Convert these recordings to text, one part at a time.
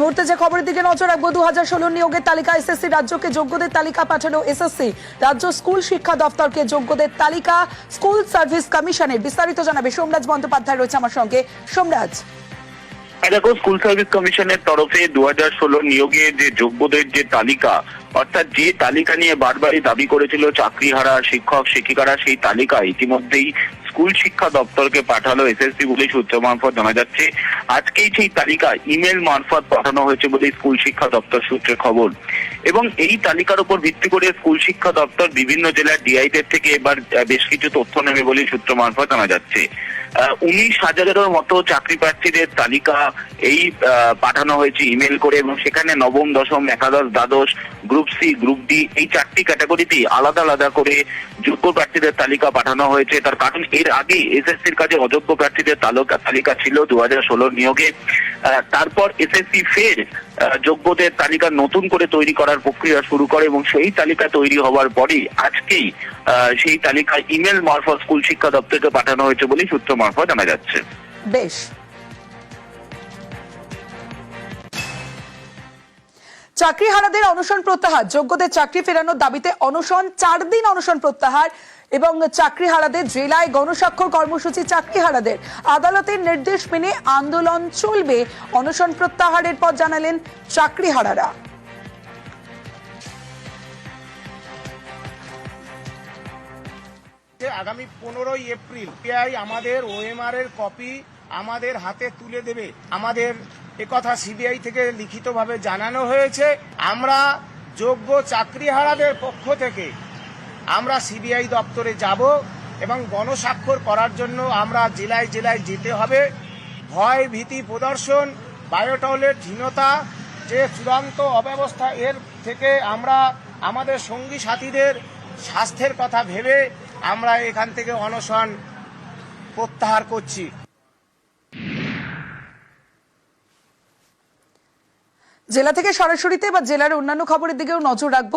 মুহূর্তে যে খবরের দিকে নজর রাখব দু হাজার ষোলো নিয়োগের তালিকা এসএসসি রাজ্যকে যোগ্যদের তালিকা পাঠালো এসএসসি। রাজ্য স্কুল শিক্ষা দপ্তরকে যোগ্যদের তালিকা, স্কুল সার্ভিস কমিশনের বিস্তারিত জানাবে সোমরাজ বন্দ্যোপাধ্যায় রয়েছে আমার সঙ্গে। সোমরাজ। দেখো স্কুল সার্ভিস কমিশনের তরফে দু হাজার ষোলো নিয়োগে যে যোগ্যদের যে তালিকা, অর্থাৎ যে তালিকা নিয়ে বারবারই দাবি করেছিল চাকরি চাকরিহারা শিক্ষক, শিক্ষিকারা, সেই তালিকা ইতিমধ্যেই স্কুল শিক্ষা দপ্তরকে পাঠালো। এসএসসি বলে সূত্র মারফত জানা যাচ্ছে, আজকেই সেই তালিকা ইমেল মারফত পাঠানো হয়েছে বলে স্কুল শিক্ষা দপ্তর সূত্রে খবর। এবং এই তালিকার উপর ভিত্তি করে স্কুল শিক্ষা দপ্তর বিভিন্ন জেলার ডিআইদের থেকে এবার বেশ কিছু তথ্য নেবে বলে সূত্র মারফত জানা যাচ্ছে। উনিশ হাজারেরও মতো চাকরি প্রার্থীদের তালিকা এই পাঠানো হয়েছে ইমেল করে এবং সেখানে নবম, দশম, একাদশ, দ্বাদশ, গ্রুপ সি, গ্রুপ ডি এই চারটি ক্যাটাগরিতেই আলাদা আলাদা করে যোগ্য প্রার্থীদের তালিকা পাঠানো হয়েছে। তার কারণ এর আগে এসএসসির কাছে অযোগ্য প্রার্থীদের তালুকা, তালিকা ছিল দু হাজার ষোলো নিয়োগে। তারপর এসএসসি ফের যোগ্যদের তালিকা নতুন করে তৈরি করার প্রক্রিয়া শুরু করে এবং সেই তালিকা তৈরি হওয়ার পরেই আজকেই সেই তালিকা ইমেল মারফত স্কুল শিক্ষা দপ্তরকে পাঠানো হয়েছে বলেই সূত্র মারফত জানা যাচ্ছে। বেশ। চাকরিহারাদের অনশন প্রত্যাহার, যোগ্যদের চাকরি ফেরানোর দাবিতে অনশন, চার দিন অনশন প্রত্যাহার এবং চাকরিহারাদের জেলায় গণস্বাক্ষর কর্মসূচি চাকরিহারাদের। আদালতের নির্দেশ মেনে আন্দোলন চলবে। অনশন প্রত্যাহারের পর জানালেন চাকরিহারারা। আগামী পনেরোই এপ্রিল আমাদের ওএমআর এর কপি আমাদের হাতে তুলে দেবে। আমাদের একথা সিবিআই থেকে লিখিতভাবে জানানো হয়েছে। আমরা যোগ্য চাকরিহারাদের পক্ষ থেকে আমরা সিবিআই দপ্তরে যাব এবং গণস্বাক্ষর করার জন্য আমরা জেলায় জেলায় যেতে হবে। ভয়, ভীতি প্রদর্শন বায়োটলের হীনতা, যে চূড়ান্ত অব্যবস্থা এর থেকে আমরা আমাদের সঙ্গী সাথীদের স্বাস্থ্যের কথা ভেবে আমরা এখান থেকে অনশন প্রত্যাহার করছি। জেলা থেকে সরাসরিতে বা জেলার অন্যান্য খবরের দিকেও নজর রাখব।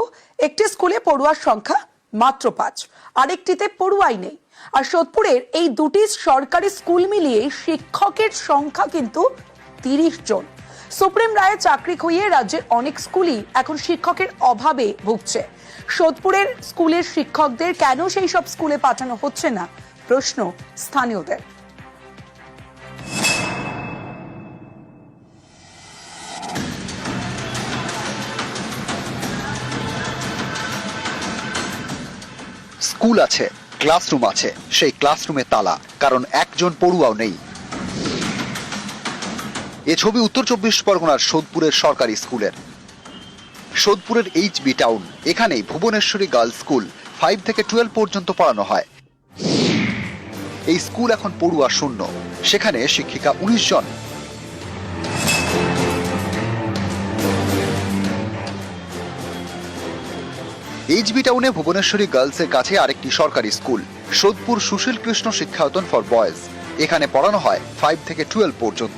একটি স্কুলে পড়ুয়ার সংখ্যা মাত্র পাঁচ। আরেকটিতে পড়ুয়াই নেই। আর সোদপুরের এই দুটি সরকারি স্কুল মিলিয়ে শিক্ষকের সংখ্যা কিন্তু তিরিশ জন। সুপ্রিম রায়ে চাকরি খুইয়ে রাজ্যের অনেক স্কুলই এখন শিক্ষকের অভাবে ভুগছে। সোদপুরের স্কুলের শিক্ষকদের কেন সেই সব স্কুলে পাঠানো হচ্ছে না? প্রশ্ন স্থানীয়দের। স্কুল আছে, ক্লাসরুম আছে, সেই ক্লাসরুমে তালা, কারণ একজন পড়ুয়াও নেই। এ ছবি উত্তর চব্বিশ পরগনার সোদপুরের সরকারি স্কুলের। সোদপুরের এইচ বি টাউন, এখানেই ভুবনেশ্বরী গার্লস স্কুল, ফাইভ থেকে টুয়েলভ পর্যন্ত পড়ানো হয়। এই স্কুল এখন পড়ুয়া শূন্য, সেখানে শিক্ষিকা উনিশ জন এইচবি টাউনে ভুবনেশ্বরী গার্লসের কাছে আরেকটি সরকারি school Sodepur Sushil Krishna Shikshayatan for boys. এখানে পড়ানো হয় ফাইভ থেকে টুয়েলভ পর্যন্ত।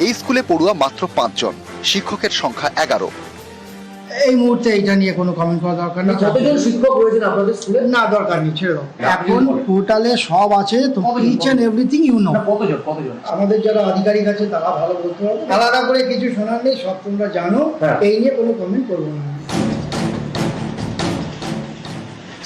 এই স্কুলে পড়ুয়া মাত্র পাঁচজন শিক্ষকের সংখ্যা এগারো। এই মুহূর্তে এটা নিয়ে কোনো কমেন্ট করা দরকার নেই কতজন শিক্ষক রয়েছেন আপনাদের স্কুলে? না দরকার নেই ছেড়ে দাও। এখন। পোর্টালে সব আছে তো each and everything you know কতজন? কতজন? আমাদের যারা আধিকারিক আছে তারা ভালো বলতে হবে আলাদা করে কিছু শোনার নেই সব তোমরা জানো। হ্যাঁ। এই নিয়ে কোনো কমেন্ট করব না।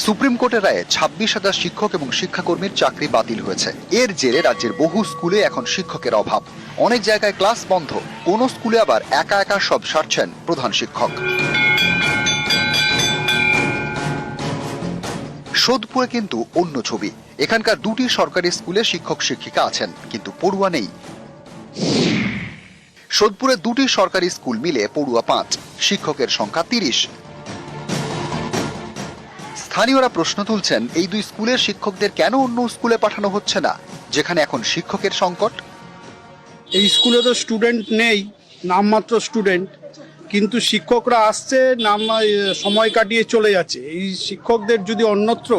সুপ্রিম কোর্টের রায়ে ছাব্বিশ হাজার শিক্ষক এবং শিক্ষাকর্মীর চাকরি বাতিল হয়েছে। এর জেরে রাজ্যের বহু স্কুলে এখন শিক্ষকের অভাব। অনেক জায়গায় ক্লাস বন্ধ। কোন স্কুলে আবার একা একা সব সারছেন প্রধান শিক্ষক। সোদপুরে কিন্তু অন্য ছবি। এখানকার দুটি সরকারি স্কুলে শিক্ষক শিক্ষিকা আছেন, কিন্তু পড়ুয়া নেই। সোদপুরে দুটি সরকারি স্কুল মিলে পড়ুয়া পাঁচ। শিক্ষকের সংখ্যা তিরিশ। স্থানীয়রা প্রশ্ন তুলছেন এই দুই স্কুলের শিক্ষকদের কেন অন্য স্কুলে পাঠানো হচ্ছে না যেখানে এখন শিক্ষকের সংকট? এই স্কুলে তো স্টুডেন্ট নেই নামমাত্র স্টুডেন্ট কিন্তু শিক্ষকরা আসছে নাম সময় কাটিয়ে চলে যাচ্ছে। এই শিক্ষকদের যদি অন্যত্র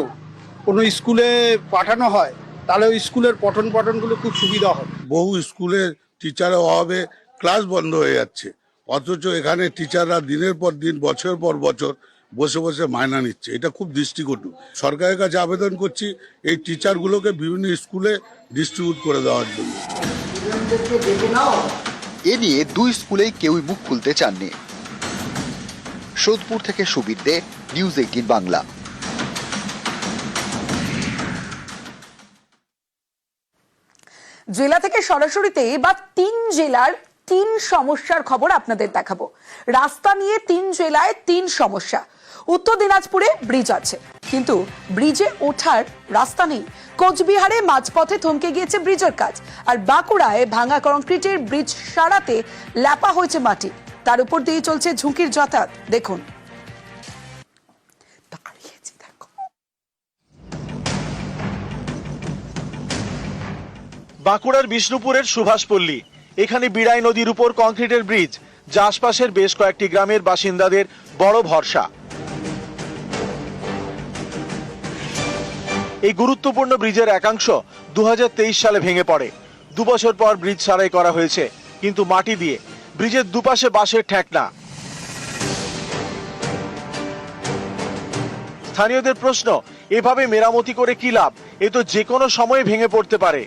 কোনো স্কুলে পাঠানো হয় তাহলে ওই স্কুলের পঠন পাঠনগুলো খুব সুবিধা হবে। বহু স্কুলের টিচারের অভাবে ক্লাস বন্ধ হয়ে যাচ্ছে। অথচ এখানে টিচাররা দিনের পর দিন বছর পর বছর বসে বসে মায়না নিচ্ছে। এটা খুব দৃষ্টিকটু। সরকারের কাছে আবেদন করছি এই টিচারগুলোকে বিভিন্ন স্কুলে ডিস্ট্রিবিউট করে দেওয়ার জন্য। এ নিয়ে দুই স্কুলেই কেউই মুখ খুলতে চাননি। সোদপুর থেকে সুবীর দে নিউজ এইটিন বাংলা। জেলা থেকে সরাসরিতে এবার তিন জেলার তিন সমস্যার খবর আপনাদের দেখাবো। রাস্তা নিয়ে তিন জেলায় তিন সমস্যা। উত্তর দিনাজপুরে ব্রিজ আছে। কিন্তু ব্রিজে ওঠার রাস্তা নেই। কোচবিহারে মাঝপথে থমকে গিয়েছে ব্রিজের কাজ। আর বাঁকুড়ায় ভাঙা কংক্রিটের ব্রিজ সারাতে ল্যাপা হয়েছে মাটি। তার উপর দিয়ে চলছে ঝুঁকির যাতায়াত। দেখুন। বাঁকুড়ার বিষ্ণুপুরের সুভাষপল্লী। এখানে বিড়াই নদীর উপর কংক্রিটের ব্রিজ যা আশপাশের বেশ কয়েকটি গ্রামের বাসিন্দাদের বড় ভরসা। এই গুরুত্বপূর্ণ ব্রিজের একাংশ দু হাজার তেইশ সালে ভেঙে পড়ে। দুবছর পর ব্রিজ সারাই করা হয়েছে, কিন্তু মাটি দিয়ে। ব্রিজের দুপাশে বাঁশের ঠেকনা স্থানীয়দের প্রশ্ন, এভাবে মেরামতি করে কি লাভ? এ তো যে কোনো সময় ভেঙে পড়তে পারে।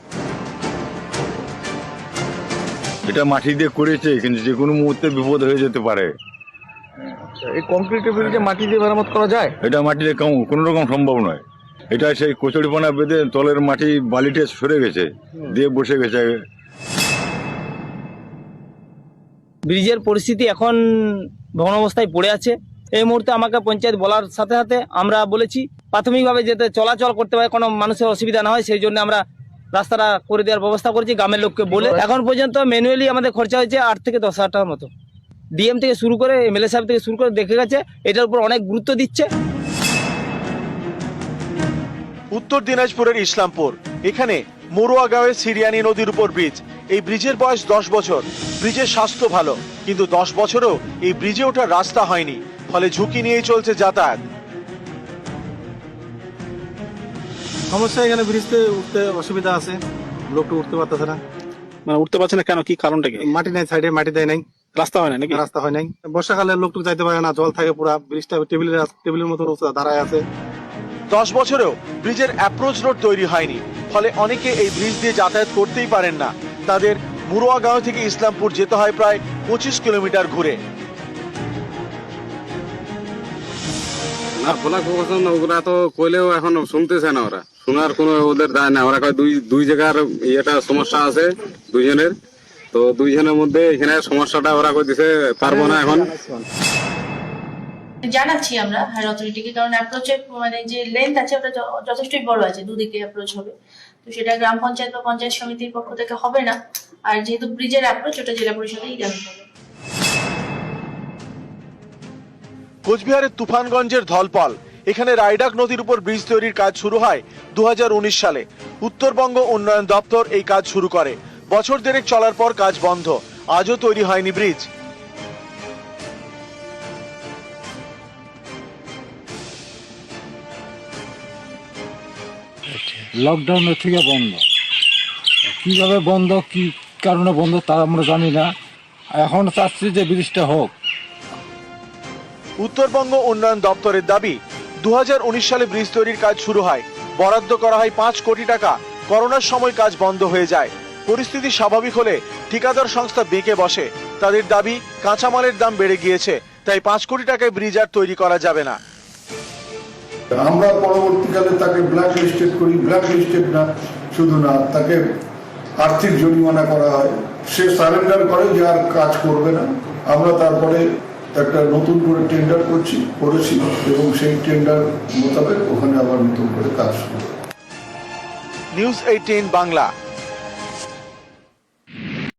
এটা মাটি দিয়ে করেছে কিন্তু যে কোনো মুহূর্তে বিপদ হয়ে যেতে পারে। এই কংক্রিটের ব্রিজে মাটি দিয়ে মেরামত করা যায়? এটা মাটিতে কম- কোনো রকম সম্ভব নয়। এটা সেই কচুরিপানা বেঁধে তলের মাটি বালিতে সরে গেছে দিয়ে বসে গেছে। ব্রিজের পরিস্থিতি এখন ভগ্ন অবস্থায় পড়ে আছে। এই মুহূর্তে আমাকে পঞ্চায়েত বলার সাথে সাথে আমরা বলেছি প্রাথমিকভাবে যাতে চলাচল করতে পারে কোনো মানুষের অসুবিধা না হয় সেই জন্য আমরা রাস্তাটা করে দেওয়ার ব্যবস্থা করেছি গ্রামের লোককে বলে। এখন পর্যন্ত ম্যানুয়ালি আমাদের খরচা হয়েছে আট থেকে দশ হাজার টাকার মতো। ডিএম থেকে শুরু করে এমএলএ সাহেব থেকে শুরু করে দেখে গেছে এটার উপর অনেক গুরুত্ব দিচ্ছে। উত্তর দিনাজপুরের ইসলামপুর। এখানে মরুয়া গাঁওয়ে সিরিয়ানি নদীর উপর ব্রিজ এই ব্রিজের বয়স দশ বছর। ব্রিজের স্বাস্থ্য ভালো কিন্তু দশ বছরেও এই ব্রিজে ওঠার রাস্তা হয়নি। ফলে ঝুঁকি নিয়েই চলছে যাতায়াত। সমস্যা এখানে ব্রিজতে উঠতে অসুবিধা আছে। লোকটা উঠতে পারতেছে না। মানে উঠতে পারছে না কেন? কি কারণটা কি? মাটি নাই সাইডে মাটি দেয় নাই। রাস্তা হয় না নাকি? রাস্তা হয় নাই। বর্ষাকালে লোকটুক যাইতে পারে না জল থাকে পুরা। ব্রিজটা টেবিলের টেবিলের মতো দাঁড়ায় আছে। দশ বছরেও ব্রিজের অ্যাপ্রোচ রোড তৈরি হয়নি। ফলে অনেকে এই ব্রিজ দিয়ে যাতায়াত করতেই পারেন না। তাদের মুরুয়া গাঁও থেকে ইসলামপুর যেতে হয় প্রায় পঁচিশ কিলোমিটার ঘুরে। না খোলা প্রশাসন ওরা তো কইলেও এখন শুনতেছে না ওরা। শোনার কোনো ওদের দায় না ওরা দুই দুই জায়গার ইয়েটা সমস্যা আছে, দুইজনের। তো দুইজনের মধ্যে এখানে সমস্যাটা ওরা কই দিছে, পারব না এখন। জানাচ্ছি আমরা অথরিটিকে, কারণ অ্যাপ্রোচের মানে যে লেন্থ আছে, ওটা যথেষ্টই বড় আছে, দুদিকে অ্যাপ্রোচ হবে। তো সেটা গ্রাম পঞ্চায়েত বা পঞ্চায়েত সমিতির পক্ষ থেকে হবে না। আর যেহেতু ব্রিজের অ্যাপ্রোচ ওটা জেলা পরিষদেই জানাতে হবে। কোচবিহারের তুফানগঞ্জের ধলপল। এখানে রাইডাক নদীর উপর ব্রিজ তৈরির কাজ শুরু হয় দু হাজার উনিশ সালে। উত্তরবঙ্গ উন্নয়ন দপ্তর এই কাজ শুরু করে। বছর দেড়েক চলার পর কাজ বন্ধ। আজও তৈরি হয়নি ব্রিজ। লকডাউনের থেকে বন্ধ। কীভাবে বন্ধ, কি কারণে বন্ধ তা আমরা জানি না। এখন চাচ্ছি যে ব্রিজটা হোক। উত্তরবঙ্গ উন্নয়ন দপ্তরের দাবি, দুহাজার উনিশ সালে ব্রিজ তৈরির কাজ শুরু হয়। বরাদ্দ করা হয় পাঁচ কোটি টাকা। করোনার সময় কাজ বন্ধ হয়ে যায়। পরিস্থিতি স্বাভাবিক হলে ঠিকাদার সংস্থা বেঁকে বসে। তাদের দাবি, কাঁচামালের দাম বেড়ে গিয়েছে, তাই পাঁচ কোটি টাকায় ব্রিজ আর তৈরি করা যাবে না। আমরা পরবর্তীকালে তাকে ব্ল্যাক লিস্টেড করি। ব্ল্যাক লিস্টেড না, শুধু না, তাকে আর্থিক জরিমানা করা হয়। সে সারেন্ডার করে, যে আর কাজ করবে না। আমরা তারপরে একটা নতুন করে টেন্ডার করছি, করেছি এবং সেই টেন্ডার মোতাবেক ওখানে আবার নতুন করে কাজ শুরু। News eighteen Bangla